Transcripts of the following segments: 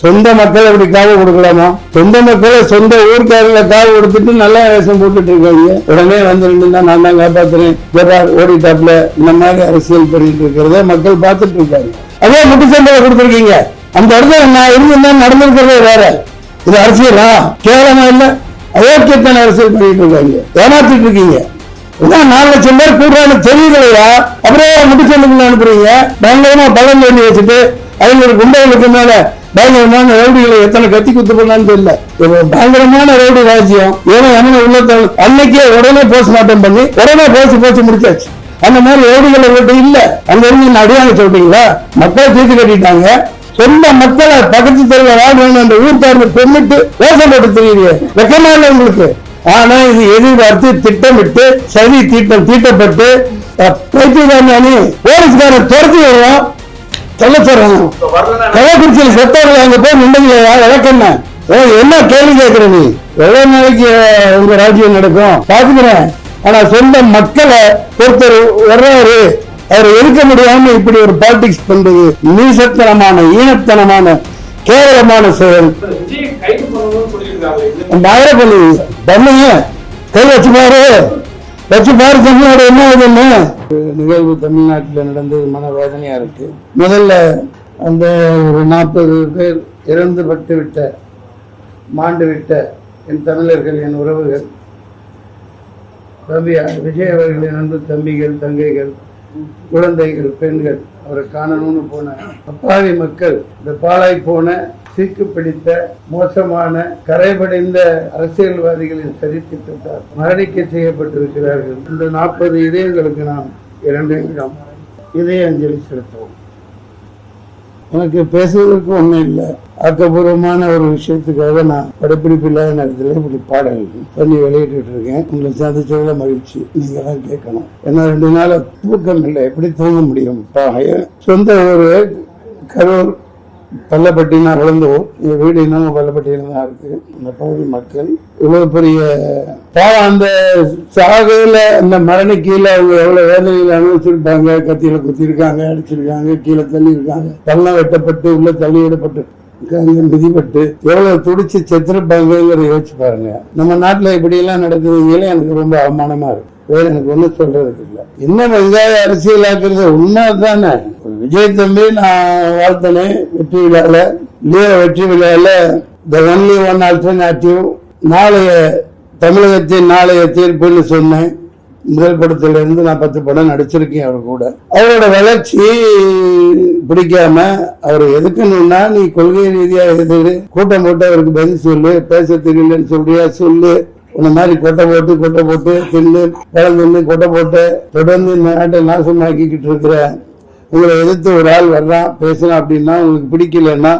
சொந்த மக்கள் அப்படி காவு கொடுக்கலாமா? சொந்த மக்களை சொந்த ஊர்க்காரங்களை காவு கொடுத்துட்டு நல்லா வேஷம் போட்டுட்டு இருக்காங்க. உடனே வந்து நான் தான் காப்பாத்துறேன். ஓடிட்டாப்ல இந்த மாதிரி அரசியல் பண்ணிட்டு இருக்கிறத மக்கள் பார்த்துட்டு இருக்காங்க. அதே முட்டு சம்பளம் கொடுத்துருக்கீங்க. அந்த இடத்துல நான் இருந்திருந்தா நடந்திருக்கிறதே வேற. இது அரசியலா? கேவலமா இல்ல? அயோக்கியத்தான அரசியல் பண்ணிட்டு இருக்காங்க. ஏமாத்திட்டு இருக்கீங்க. இதான் நாலு லட்சம் பேர் கூடுறான்னு தெரியலையா அப்படியே முட்டுச்சலுக்கு அனுப்புறீங்க. பயங்கரமா பலன் பண்ணி வச்சுட்டு ஐநூறு குண்டர்களுக்கு மேல பயங்கரமான ரவுடிகளை எத்தனை கத்தி குத்து பண்ணான்னு தெரியல. இது பயங்கரமான ரவுடி ராஜ்யம். ஏன்னா எமன உள்ளத்த அன்னைக்கே உடனே போஸ்ட்மார்ட்டம் பண்ணி உடனே போச்சு போச்சு முடிச்சாச்சு. அந்த மாதிரி ரவுடிகள் விட்டு இல்ல. அங்க இருந்து அடியாங்க சொல்றீங்களா? மக்களை தீர்த்து கட்டிட்டாங்க. சொந்த மக்களை பக்கத்து தெருவில் வாழணும் அந்த ஊர்க்காரங்க பெண்ணிட்டு வேஷம் போட்டு தெரியுது. வெக்கமா இல்லை உங்களுக்கு? ஆனா இது எதிர்பார்த்து திட்டமிட்டு சதி தீட்டம் தீட்டப்பட்டு பைத்தியகாரணி அணி போலீஸ்காரன் துரத்தி வருவோம் சொல்றாங்க கள்ளக்குறிச்சியில் செத்தவர்கள் அங்க போய் நின்றீங்களா விளக்கண்ண என்ன? கேள்வி கேட்கிற நீ? எவ்வளவு நாளைக்கு உங்க ராஜ்யம் நடக்கும்? பாத்துக்கிறேன் ஆனா சொந்த மக்களை ஒருத்தர் வர்றாரு. அவர் இருக்க முடியாம இப்படி ஒரு பாலிடிக்ஸ் பண்றது நீசத்தனமான ஈனத்தனமான கேவலமான செயல் பயர பண்ணுவீங்க பண்ணுங்க கை வச்சு பாரு வச்சு பாரு தமிழ்நாடு என்ன ஆகுதுன்னு நிகழ்வு தமிழ்நாட்டில் நடந்தது மனவேதனையா இருக்கு. முதல்ல அந்த ஒரு நாற்பது பேர் இறந்து பட்டு விட்ட மாண்டு விட்ட என் தமிழர்கள் என் உறவுகள் தம்பி விஜய் அவர்களின் அன்பு தம்பிகள் தங்கைகள் குழந்தைகள் பெண்கள் அவரை காணணும்னு போன அப்பாவி மக்கள் இந்த பாழாய் போன சீக்கு பிடித்த மோசமான கரைபடைந்த அரசியல்வாதிகளின் சதித்திட்டத்தால் மரணிக்க செய்யப்பட்டிருக்கிறார்கள். இந்த நாற்பது இதயங்களுக்கு நாம் இரண்டு நிமிடம் இதய அஞ்சலி செலுத்துவோம். எனக்கு பேசுவதற்கு ஒன்றும் இல்லை. ஆக்கப்பூர்வமான ஒரு விஷயத்துக்காக நான் படப்பிடிப்பு இல்லாத நேரத்தில் இப்படி பாடல் பண்ணி வெளியிட்டு இருக்கேன். உங்களை சந்திச்சதுல மகிழ்ச்சி. நீங்க தான் கேட்கணும். ஏன்னா ரெண்டு நாள் தூக்கம் இல்லை. எப்படி தூங்க முடியும்? சொந்த ஒரு கரூர் பள்ளப்பட்டி நான் வளர்ந்தோம். இந்த வீடு இன்னமும் பள்ளப்பட்டியில தான் இருக்கு. இந்த பகுதி மக்கள் இவ்வளவு பெரிய பாவம். அந்த சாகையில அந்த கீழே அவங்க எவ்வளவு வேதனையில அனுபவிச்சிருப்பாங்க கத்தியில குத்திருக்காங்க அடிச்சிருக்காங்க கீழே தள்ளி இருக்காங்க பள்ளம் வெட்டப்பட்டு உள்ள தள்ளி விடப்பட்டு மிதிப்பட்டு எவ்வளவு துடிச்சு செத்துருப்பாங்கிறத யோசிச்சு பாருங்க. நம்ம நாட்டுல இப்படி எல்லாம் நடக்குதுங்களே எனக்கு ரொம்ப அவமானமா இருக்கு. வேற எனக்கு ஒண்ணும் சொல்றதுக்கு இல்லை. என்ன வெங்காய அரசியலாக்குறது உண்மை தானே விஜய் தம்பி நான் வாழ்த்தனேன் வெற்றி விழால லீவ வெற்றி விழால த ஒன்லி ஒன் ஆல்டர்னேட்டிவ் நாளைய தமிழகத்தின் நாளைய தீர்ப்புன்னு சொன்னேன். முதல் படத்துல இருந்து நான் பத்து படம் நடிச்சிருக்கேன் அவர் கூட. அவரோட வளர்ச்சி பிடிக்காம அவர் எதுக்கணும்னா நீ கொள்கை ரீதியா எதிர் கூட்டம் போட்டு அவருக்கு பதில் சொல்லு பேச தெரியலன்னு சொல்றியா சொல்லு. இந்த மாதிரி கொட்டை போட்டு கொட்டை போட்டு தின்னு கலந்து கொட்டை போட்டு தொடர்ந்து இந்த நாட்டை நாசமாக்கிக்கிட்டு இருக்கிற உங்களை எதிர்த்து ஒரு ஆள் வர்றான் பேசுறான் அப்படின்னா உங்களுக்கு பிடிக்கலன்னா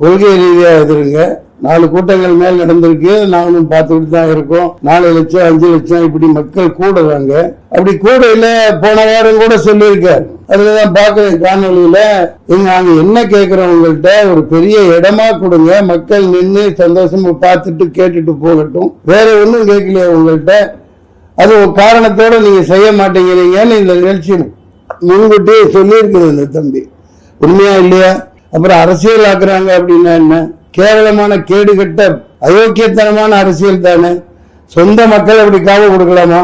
கொள்கை ரீதியாக எதிருங்க. நாலு கூட்டங்கள் மேல் நடந்திருக்கு. நானும் பார்த்துக்கிட்டு தான் இருக்கோம். நாலு லட்சம் அஞ்சு லட்சம் இப்படி மக்கள் கூடுறாங்க. அப்படி கூடையில போன வாரம் கூட சொல்லியிருக்கார். அதுலதான் பார்க்க காணொலியில இங்க நாங்க என்ன கேட்கிறோம் உங்கள்கிட்ட ஒரு பெரிய இடமா கொடுங்க. மக்கள் நின்று சந்தோஷமா பார்த்துட்டு கேட்டுட்டு போகட்டும். வேற ஒன்றும் கேட்கலையா உங்கள்கிட்ட அது ஒரு காரணத்தோட நீங்க செய்ய மாட்டேங்கிறீங்கன்னு இந்த நிகழ்ச்சி முன்கூட்டியே சொல்லியிருக்குது இந்த தம்பி. உண்மையா இல்லையா? அப்புறம் அரசியல் ஆக்குறாங்க அப்படின்னா என்ன? கேவலமான கேடுகட்ட அயோக்கியத்தனமான அரசியல் தானே? சொந்த மக்கள் அப்படி காவு கொடுக்கலாமா?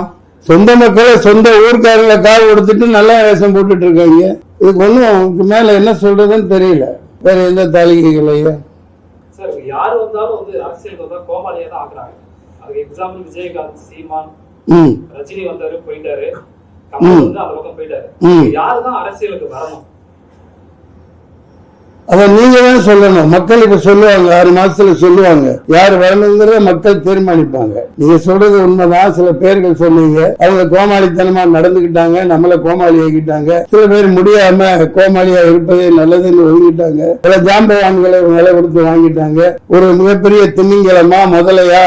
சொந்த மக்களை சொந்த ஊர்க்காரங்களை காவு கொடுத்துட்டு நல்லா வேஷம் போட்டுட்டு இருக்காங்க. இதுக்கு ஒன்றும் மேல என்ன சொல்றதுன்னு தெரியல. வேற எந்த தாலிகைகளையா சார் யார் வந்தாலும் வந்து அரசியலுக்கு வந்தா கோமாளியா தான் ஆக்குறாங்க. அதுக்கு எக்ஸாம்பிள் விஜயகாந்த் சீமான் ரஜினி வந்தாரு போயிட்டாரு. கமல் வந்து அந்த பக்கம் போயிட்டாரு. ம். யாரு தான் அரசியலுக்கு வரணும்? அதை நீங்க தான் சொல்லணும். மக்கள் இப்ப சொல்லுவாங்க ஆறு மாசத்துல சொல்லுவாங்க. யார் வரணுங்கிறத மக்கள் தீர்மானிப்பாங்க. நீங்க சொல்றது உண்மைதான். சில பேர்கள் சொன்னீங்க. அவங்க கோமாளித்தனமா நடந்துகிட்டாங்க நம்மள கோமாளி ஆகிட்டாங்க சில பேர் முடியாம கோமாளியா இருப்பதே நல்லதுன்னு ஒதுங்கிட்டாங்க. சில ஜாம்பவான்களை நிலை கொடுத்து வாங்கிட்டாங்க. ஒரு மிகப்பெரிய திமிங்கலமா முதலையா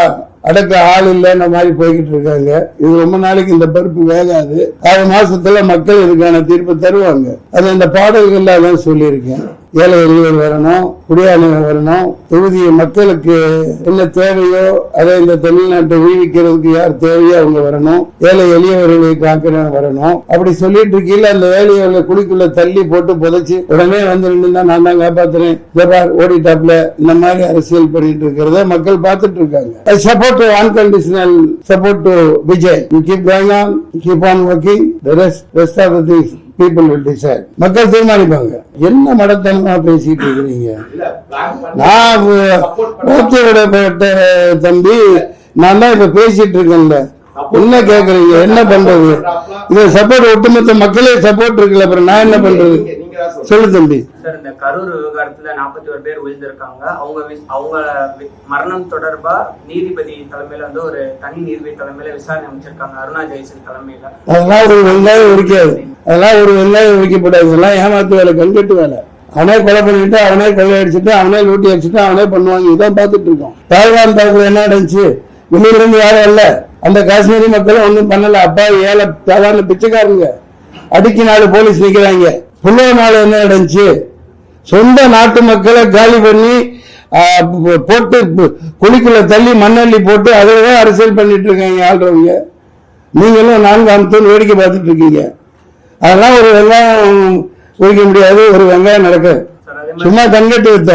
அடக்க ஆள் இல்லைன்ற மாதிரி போய்கிட்டு இருக்காங்க. இது ரொம்ப நாளைக்கு இந்த பருப்பு வேகாது. ஆறு மாசத்துல மக்கள் இதுக்கான தீர்ப்பு தருவாங்க. அது இந்த பாடல்கள்ல தான் சொல்லியிருக்கேன். ஏழை எளியவர் வரணும் குடியானவர் வரணும். தொகுதி மக்களுக்கு என்ன தேவையோ அதை இந்த தமிழ்நாட்டை உய்விக்கிறதுக்கு யார் தேவையோ அவங்க வரணும். ஏழை எளியவர்களை காக்கிறவங்க வரணும். அப்படி சொல்லிட்டு இருக்கீங்களா அந்த ஏழையவர்களை குழிக்குள்ள தள்ளி போட்டு புதைச்சு உடனே வந்து நின்று நான் தான் காப்பாத்துறேன். ஓடிட்டாப்ல இந்த மாதிரி அரசியல் பண்ணிட்டு இருக்கிறத மக்கள் பார்த்துட்டு இருக்காங்க. Support to unconditional support to Vijay you keep going on keep on working the rest rest of the things people will decide மக்கள் தீர்மானிப்பாங்க. என்ன மடத்தனமா பேசிட்டு இருக்கிறீங்க? நான் மூச்சு விடப்பட்ட தம்பி நான் தான் இப்ப பேசிட்டு இருக்கேன்ல. என்ன கேக்குறீங்க? என்ன பண்றது? இது சப்போர்ட் ஒட்டுமொத்த மக்களே சப்போர்ட் இருக்குல்ல அப்புறம் நான் என்ன பண்றது? சொல்லு தம்பி. சார் இந்த கரூர் விவகாரத்துல நாற்பத்தி ஒரு பேர் உயிர்ந்திருக்காங்க. அவங்க அவங்க மரணம் தொடர்பா நீதிபதி தலைமையில வந்து ஒரு தனி நீதிபதி தலைமையில விசாரணை அமைச்சிருக்காங்க. அருணா ஜெயசன் தலைமையில. அதெல்லாம் ஒரு வெங்காயம் உரிக்காது அதெல்லாம் ஒரு வெங்காயம் உரிக்கப்படாது இதெல்லாம் ஏமாத்து வேலை கண்கட்டு வேலை. அவனே கொலை பண்ணிட்டு அவனே கொலை அடிச்சுட்டு அவனே லூட்டி அடிச்சுட்டு அவனே பண்ணுவாங்க. இதான் பார்த்துட்டு இருக்கோம். தாய்வான் தாக்குதல் என்ன நடந்துச்சு? வெளியில இருந்து யாரும் இல்ல. அந்த காஷ்மீரி மக்களும் ஒண்ணும் பண்ணல. அப்பா ஏழை சாதாரண பிச்சைக்காரங்க. அடிக்கு நாலு போலீஸ் நிக்கிறாங்க. புல்வாமால என்ன நடந்துச்சு? சொந்த நாட்டு மக்களை காலி பண்ணி போட்டு குழிக்குள்ள தள்ளி மண்ணள்ளி போட்டு அதில் அரசியல் பண்ணிட்டு இருக்காங்க ஆள்றவங்க நீங்களும் நான்கு அம்சம் வேடிக்கை பார்த்துட்டு இருக்கீங்க. அதெல்லாம் ஒரு வெங்காயம் உரிக்க முடியாது ஒரு வெங்காயம் நடக்காது சும்மா கண்கட்டு வித்த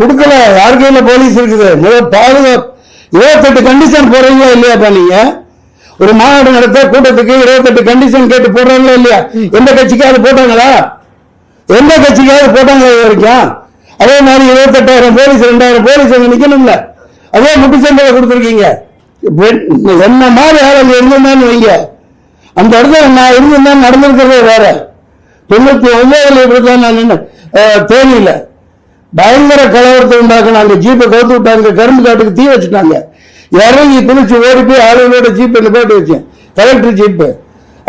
கொடுக்கல. யார் கையில போலீஸ் இருக்குது? முதல் பாதுகாப்பு இருபத்தெட்டு கண்டிஷன் போடுறீங்களா இல்லையாப்பா நீங்க? ஒரு மாநாடு நடத்த கூட்டத்துக்கு இருபத்தெட்டு கண்டிஷன் கேட்டு போடுறாங்களா இல்லையா? எந்த கட்சிக்காவது போட்டாங்களா? எந்த கட்சிக்காவது போட்டாங்களா இது வரைக்கும்? அதே மாதிரி இருபத்தெட்டாயிரம் போலீஸ் ரெண்டாயிரம் போலீஸ் அங்க நிக்கணும்ல. அதே முட்டு சம்பளம் கொடுத்துருக்கீங்க என்ன மாதிரி ஆள் அங்க இருந்திருந்தான்னு வைங்க. அந்த இடத்துல நான் இருந்திருந்தா நடந்திருக்கிறதே வேற. தொண்ணூத்தி ஒன்பதுல இப்படிதான் நான் நின்று தேனியில. பயங்கர கலவரத்தை உண்டாக்கினாங்க ஜீப்பை கவுத்து விட்டாங்க. கரும்பு காட்டுக்கு தீ வச்சுட்டாங்க. இறங்கி குளிச்சு ஓடி போய் ஆளுகளோட என்ன போட்டு வச்சேன். கலெக்டர் ஜீப்பு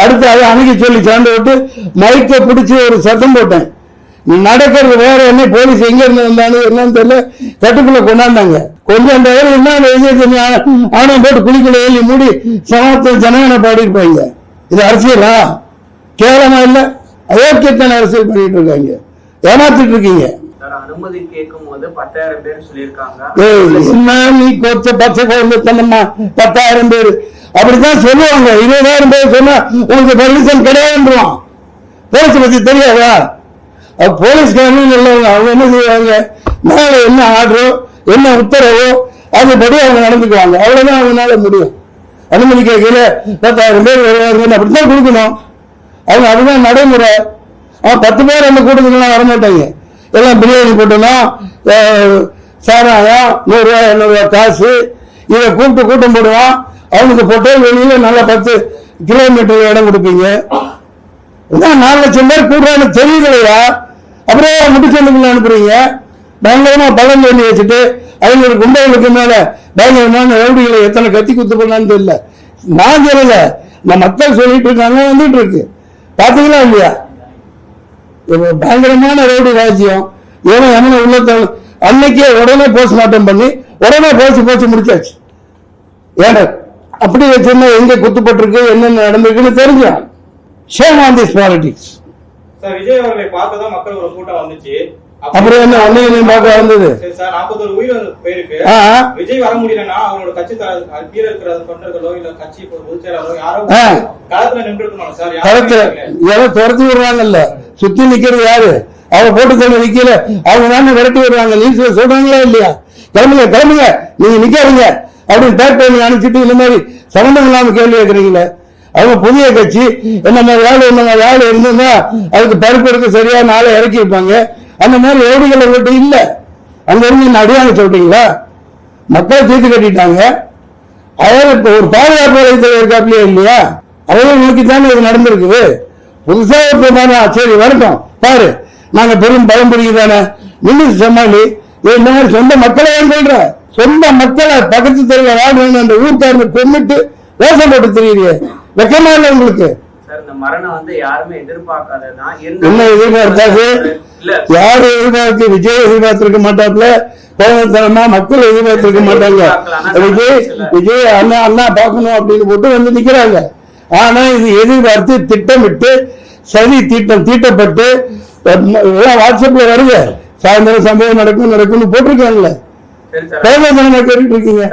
அடுத்து அதை அணுகி சொல்லி சாண்டு விட்டு மைக்கை பிடிச்சி ஒரு சத்தம் போட்டேன். நடக்கிறது வேற என்ன போலீஸ் எங்க இருந்து வந்தாலும் என்னன்னு தெரியல. கட்டுக்குள்ள கொண்டாந்தாங்க. கொஞ்சம் என்ன ஆணையம் போட்டு குளிக்குள்ள ஏழி மூடி சமத்துவ ஜனகனை பாடிருப்பாங்க இது அரசியலா? கேவலமா இல்ல? அயோக்கியத்தான அரசியல் பண்ணிட்டு இருக்காங்க. ஏமாத்திட்டு இருக்கீங்க. பத்தாயிரம் பேர் ஏய், நீ பச்சை குழந்தை தன்னம்மா பத்தாயிரம் பேர். அப்படித்தான் சொல்லுவாங்க. இருபதாயிரம் பேர் சொன்னா உங்களுக்கு பர்மிஷன் கிடையாதுன்றான் போலீஸ் பத்தி தெரியாதா? அப்ப சொல்லுவாங்க அவங்க என்ன செய்வாங்க? மேல என்ன ஆர்டரோ என்ன உத்தரவோ அதுபடி அவங்க நடந்துக்குவாங்க. அவ்வளவுதான் அவங்களால முடியும். அனுமதி கேட்கல பத்தாயிரம் பேர் வருவாங்க அப்படித்தான் கொடுக்கணும். அவங்க அதுதான் நடைமுறை. அவன் பத்து பேர் அந்த கூட்டத்துக்குலாம் வரமாட்டாங்க. எல்லாம் பிரியாணி போட்டணும் சாராயம் நூறுரூவா இரநூறுவா காசு இதை கூப்பிட்டு கூட்டம் போடுவான். அவனுக்கு போட்டு வெளியில நல்லா பத்து கிலோமீட்டர் இடம் கொடுப்பீங்க. இதான் நாலு லட்சம் பேர் கூடுறான்னு தெரியலையா? அப்புறம் ஏன் அனுப்புறீங்க. பயங்கரமா பழம் பண்ணி வச்சுட்டு ஐநூறு கும்பலுக்கு மேல பயங்கரமான ரவுடிகளை எத்தனை கத்தி குத்து பண்ணான்னு தெரியல. நான் தெரியல நான் மக்கள் சொல்லிட்டு இருக்காங்க வந்துட்டு இருக்கு. பாத்தீங்களா இல்லையா? பயங்கரமான ரவுடி ராஜ்யம். ஏன்னா எமனை உள்ளத்த அன்னைக்கே உடனே போஸ்ட்மார்ட்டம் பண்ணி உடனே போச்சு போச்சு முடிச்சாச்சு. ஏன்னா அப்படி வச்சிருந்தா எங்க குத்துப்பட்டிருக்கு என்னென்ன நடந்திருக்குன்னு தெரிஞ்சான் shame on this politics Vijay அவர்களை பார்த்ததான் மக்கள் ஒரு கூட்டம் வந்துச்சு. அப்புறம் என்ன ஒன்னே பார்க்க வந்தது? சரி நாற்பத்தொரு உயிர் போயிருக்கு. விஜய் வர முடியலன்னா அவரோட கட்சி த- கீழே இருக்கிற தொண்டர்களோ இல்ல கட்சி பொ- பொதுச் செயலாளரோ யாரோ ஆ. களத்துல நின்று இருக்கணும் சார் கரெக்ட் யாரும் யாரோ துரத்தி விடுறாங்கல்ல. சுத்தி நிக்கிறது யாரு? அவங்க போட்டு கொண்டு நிக்கல. அவங்க தானே விரட்டி விடுறாங்க. நியூஸ்ல சொல்றாங்களா இல்லையா? கிளம்புங்க கிளம்புங்க. நீங்க நிக்காதீங்க. அப்படின்னு பேக் பண்ணி அனுப்பிச்சிட்டு இந்த மாதிரி சம்பந்தம் இல்லாம கேள்வி கேட்கறீங்களே. அவங்க புதிய கட்சி என்ன மாதிரி ஆளு என்ன மாதிரி ஆளு இருந்ததுன்னா அதுக்கு பருப்பு எடுக்க சரியா நாளை இறக்கி வைப்பாங்க. அந்த மாதிரி ரவுடிகள் அவர்கிட்ட இல்ல. அங்க இருந்து என்ன அடியாங்க சொல்றீங்களா? மக்கள் தீர்த்து கட்டிட்டாங்க. அவர் இப்போ ஒரு பாதுகாப்பு வலைத்தளம் இருக்காப்லையே இல்லையா? அவரும் நோக்கி தானே இது நடந்திருக்குது. புதுசா ஒரு சரி வரட்டும். பாரு நாங்க பெரும் பலம் தானே நின்று சமாளி இந்த மாதிரி சொந்த மக்களை சொல்ற சொந்த மக்களை பக்கத்து தெருவில் வாழ்றவங்க அந்த ஊர்க்காரங்க கொண்டுட்டு வேஷம் போட்டு தெரியுது வெக்கமா இல்லை உங்களுக்கு? இந்த மரணம் வந்து யாருமே எதிர்பார்க்காததுதான். என்ன எதிர்பார்த்தாரு இல்ல. யாரு எதிர்பார்த்து விஜய் எதிர்பார்த்திருக்க மாட்டாப்ல கோபத்தனமா மக்கள் எதிர்பார்த்திருக்க மாட்டாங்க. விஜய் விஜய் அண்ணா அண்ணா பார்க்கணும் அப்படின்னு போட்டு வந்து நிக்கிறாங்க. ஆனா இது எதிர்பார்த்து திட்டமிட்டு சதி தீட்டம் தீட்டப்பட்டு வாட்ஸ்அப்ல வருங்க சாயந்தரம் சம்பவம் நடக்கும் நடக்கும்னு போட்டிருக்காங்கல்ல. சார் பேரதான கேட்டுட்டு இருக்கீங்க.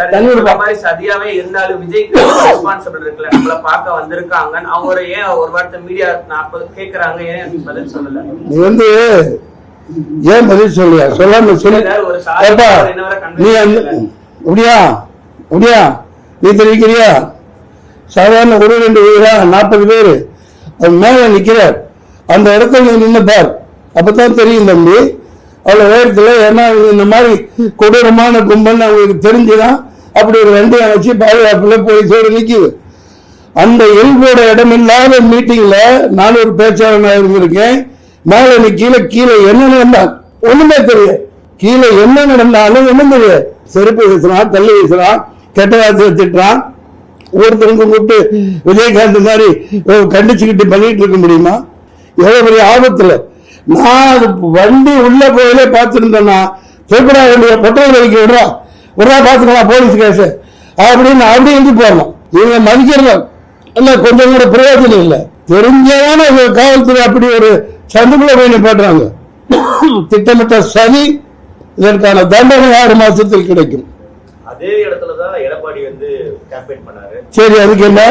மாதிரி சதியாவே இருந்தாலும் விஜய்க்கு ரெஸ்பான்சிபிள் இருக்குல்ல. நம்மள பார்க்க வந்திருக்காங்க அவங்க ஏன் ஒரு வார்த்தை மீடியா நாற்பது கேக்குறாங்க ஏன் பதில் சொல்லல? நீ வந்து ஏன் பதில் சொல்லியா சொல்லாம சொல்லு. நீ. அப்படியா அப்படியா நீ தெரிவிக்கிறியா? சாதாரண ஒரு ரெண்டு பேரா? நாற்பது பேரு. மேல நிக்கிறார். அந்த இடத்துல நீ நின்னு பார். அப்பதான் தெரியும் தம்பி அவ்வளோ உயரத்துல ஏன்னா இந்த மாதிரி கொடூரமான கும்பல் அவங்களுக்கு தெரிஞ்சுதான் அப்படி ஒரு வண்டியை வச்சு பாதுகாப்புல போலீஸோடு நிற்கிது அந்த எல்போட இடமில்லாத மீட்டிங்கில் நான் ஒரு பேச்சாளனாக இருந்திருக்கேன். மேலே நீ கீழே கீழே என்ன நடந்தான் ஒன்றுமே தெரியாது. கீழே என்ன நடந்தாலும் ஒன்றும் தெரியாது. செருப்பு வீசுறான் தள்ளி வீசுறான் கெட்ட வார்த்தை திட்டுறான். ஒருத்தருக்கும் கூப்பிட்டு விஜயகாந்த் மாதிரி கண்டிச்சுக்கிட்டு பண்ணிட்டு இருக்க முடியுமா? எவ்வளோ பெரிய ஆபத்தில் நான் வண்டி உள்ள போயிலே பார்த்திருந்தேன்னா திருப்படா வண்டிய பெட்ரோல் வலிக்க விடுறா. விடுறா பாத்துக்கலாம் போலீஸ் கேஸ். அப்படின்னு அப்படி இருந்து போடணும் இவங்க மதிக்கிறத இல்ல கொஞ்சம் கூட பிரயோஜனம் இல்லை. தெரிஞ்சதான ஒரு காவல்துறை அப்படி ஒரு சந்துக்குள்ள போய் நிப்பாட்டுறாங்க. திட்டமிட்ட சதி இதற்கான தண்டனை ஆறு மாசத்தில் கிடைக்கும். அதே இடத்துல தான் எடப்பாடி வந்து கேம்பெயின் பண்ணாரு. சரி அதுக்கு என்ன?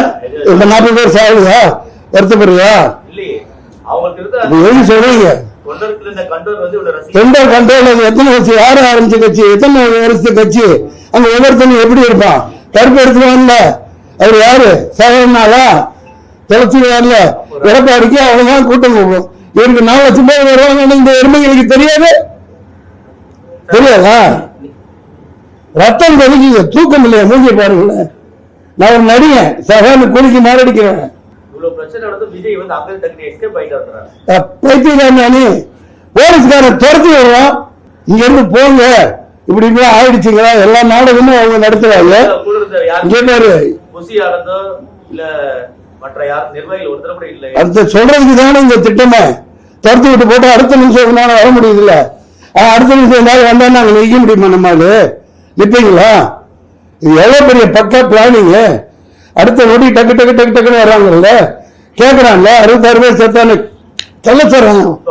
இந்த நாற்பது பேர் சாகுதா? வருத்தப்படுறியா? எதுக்கு சொல்றீங்க? எந்த கண்ட்ரோல் எத்தனை கட்சி? யாரு ஆரம்பிச்ச கட்சி எத்தனை வருஷத்து கட்சி? அங்க ஒவ்வொருத்தனும் எப்படி இருப்பான்? கருப்பு அவர் யாரு? சாகனாலா தெளச்சுவார்ல எடப்பாடிக்கு அவ்வளவுதான் கூட்டம் கூடும். இவருக்கு நாலு லட்சம் பேர் வருவாங்கன்னு இந்த எருமைகளுக்கு தெரியாது? தெரியாதா? ரத்தம் கொதிக்குங்க தூக்கம் இல்லையா மூஞ்சி பாருங்களேன். நான் ஒரு நடிகன். சகான்னு குளிக்கு மாரடிக்கிறேன் பிரச்சனை விஜய் வந்து அங்கே எஸ்கேப் நானு போலீஸ்காரன் துரத்தி இங்க இருந்து போங்க. இப்படி இப்படி ஆயிடுச்சுங்களா? எல்லா நாடகமும் அவங்க நடத்துறாங்க. இங்க பாரு. அந்த சொல்றதுக்கு தானே இந்த திட்டமே. துரத்தி விட்டு போட்டு அடுத்த நிமிஷம் உங்களால வர முடியுதுல்ல. அடுத்த நிமிஷம் எல்லாரும் வந்தா நாங்க நிக்க முடியுமா நம்மால நிப்பீங்களா? இது எவ்வளவு பெரிய பக்கா பிளானிங் அடுத்த நொடி டக்கு டக்கு டக்கு டக்குன்னு வர்றாங்கல்ல. கேக்குறான்ல? அறுபத்தாறு பேர் செத்தானு. சொல்ல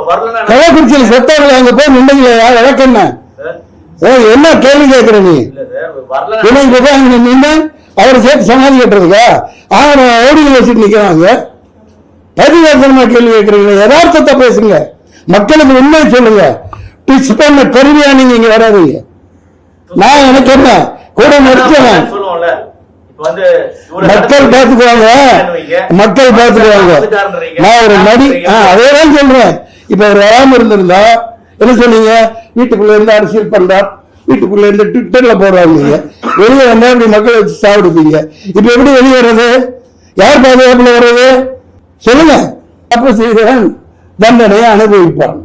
வரலன்னா கள்ளக்குறிச்சியில் செத்தாங்களே அங்க போய் நின்றீங்களா எனக்கு என்ன? என்ன கேள்வி கேட்கிற நீ? இப்ப போய் அங்க நின்று அவரை சேர்த்து சமாதி கட்டுறதுக்கா? அவனை ஓடி வச்சுட்டு நிக்கிறாங்க பதிவேசனமா கேள்வி கேட்கறீங்க யதார்த்தத்தை பேசுங்க. மக்களுக்கு உண்மையை சொல்லுங்க. பிச் பண்ண கருவியா நீங்க இங்க வராதீங்க. நான் எனக்கு என்ன? கூட நடிச்சவன் மக்கள். பார்த்துக்குவாங்க. வைங்க. மக்கள் பார்த்துக்குவாங்க. நான் ஒரு நடி அதேதான் சொல்றேன். இப்ப அவர் வராம இருந்திருந்தா என்ன சொன்னீங்க? வீட்டுக்குள்ள இருந்து அரசியல் பண்றார். வீட்டுக்குள்ள இருந்து ட்விட்டர்ல போடுறாங்க வெளியே வந்தா இப்படி மக்களை வச்சு சாப்பிடுப்பீங்க இப்ப எப்படி வெளியே வர்றது? யார் பாதுகாப்புல வர்றது? சொல்லுங்க. தப்பு செய்தவன் தண்டனையை அனுபவிப்பான்.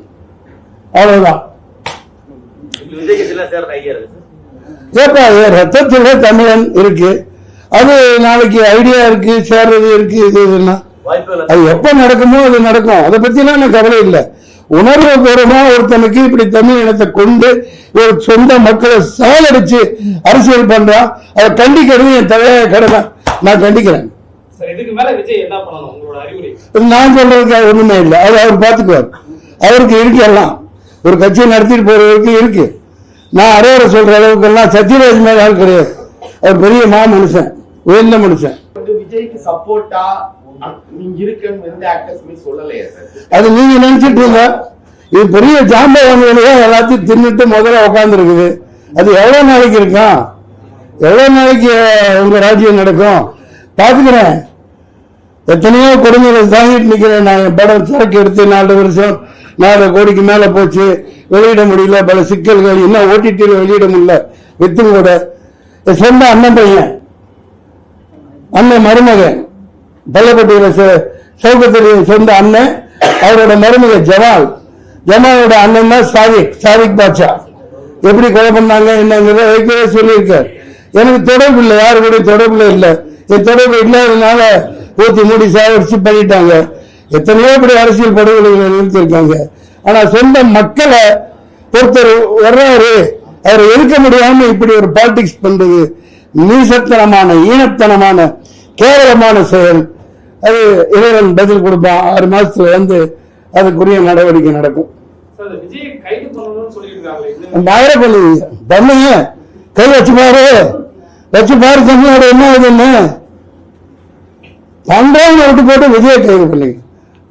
அவ்வளவுதான். ஏப்பா ரத்தத்துல தமிழன் இருக்கு. அது நாளைக்கு ஐடியா இருக்கு சேர்றது இருக்கு இது இதுன்னா. அது எப்ப நடக்குமோ அது நடக்கும். அதை பத்திலாம் எனக்கு கவலை இல்லை. உணர்வு பூர்வமா ஒருத்தனுக்கு இப்படி தமிழ் இனத்தை கொண்டு ஒரு சொந்த மக்களை சாலடிச்சு அரசியல் பண்றான் அதை கண்டிக்கிறது என் தலைய கடமை. நான் கண்டிக்கிறேன். நான் சொல்றதுக்கு ஒண்ணுமே இல்லை. அது அவர் பார்த்துக்குவார் அவருக்கு இருக்கு எல்லாம். ஒரு கட்சியை நடத்திட்டு போறவருக்கு இருக்கு. நான் அரையரை சொல்ற அளவுக்கு எல்லாம் சத்யராஜ் மேல ஆள் கிடையாது. அவர் பெரிய மா மனுஷன் உயர்ந்த மனுஷன். விஜய்க்கு சப்போர்ட்டா அது நீங்க நினைச்சிட்டு இருங்க. இது பெரிய ஜாம்பவான்களே எல்லாத்தையும் தின்னுட்டு முதல்ல உட்கார்ந்து இருக்குது அது எவ்வளவு நாளைக்கு இருக்கும்? எவ்வளவு நாளைக்கு உங்க ராஜ்யம் நடக்கும்? பாத்துக்கிறேன் எத்தனையோ கொடுமைகள் தாங்கிட்டு நிக்கிறேன் நான். படம் சரக்கு எடுத்து நாலு வருஷம் நாலு கோடிக்கு மேல போச்சு. வெளியிட முடியல. பல சிக்கல்கள். இன்னும் ஓடிடியில் வெளியிட முடியல. வித்தும் கூட. சொந்த அண்ணன் பையன். அண்ணன் மருமகன். பள்ளப்பட்டியில சௌகத்தின் சொந்த அண்ணன் அவரோட மருமக ஜமால். ஜமாலோட அண்ணன் தான் சாதிக் சாதிக் பாட்சா எப்படி கொலை பண்ணாங்க என்னங்கிறத வைக்கவே சொல்லியிருக்கார். எனக்கு தொடர்பு இல்லை யாரு கூட தொடர்புல இல்லை. என் தொடர்பு இல்லாததுனால ஊத்தி மூடி சாவடிச்சு பண்ணிட்டாங்க. எத்தனையோ இப்படி அரசியல் படுகொலைகளை நிறுத்திருக்காங்க ஆனா சொந்த மக்களை ஒருத்தர் வர்றாரு. அவரை எதிர்க்க முடியாம இப்படி ஒரு பாலிடிக்ஸ் பண்றது. நீசத்தனமான ஈனத்தனமான கேவலமான செயல். அது இறைவன் பதில் கொடுப்பான். ஆறு மாசத்துல வந்து அதுக்குரிய நடவடிக்கை நடக்கும். பண்ணுவீங்க பண்ணுங்க கை வச்சு பாரு. வச்சு பாரு தமிழ்நாடு என்ன ஆகுதுன்னு பண்றவங்க விட்டு போட்டு விஜயை கைது பண்ணுங்க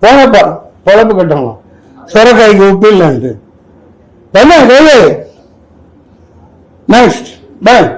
போனப்பா பொழப்பு கட்டணும். சொரக்காய்க்கு உப்பு இல்லைன்ட்டு. பண்ண கைது. நெக்ஸ்ட் பாய்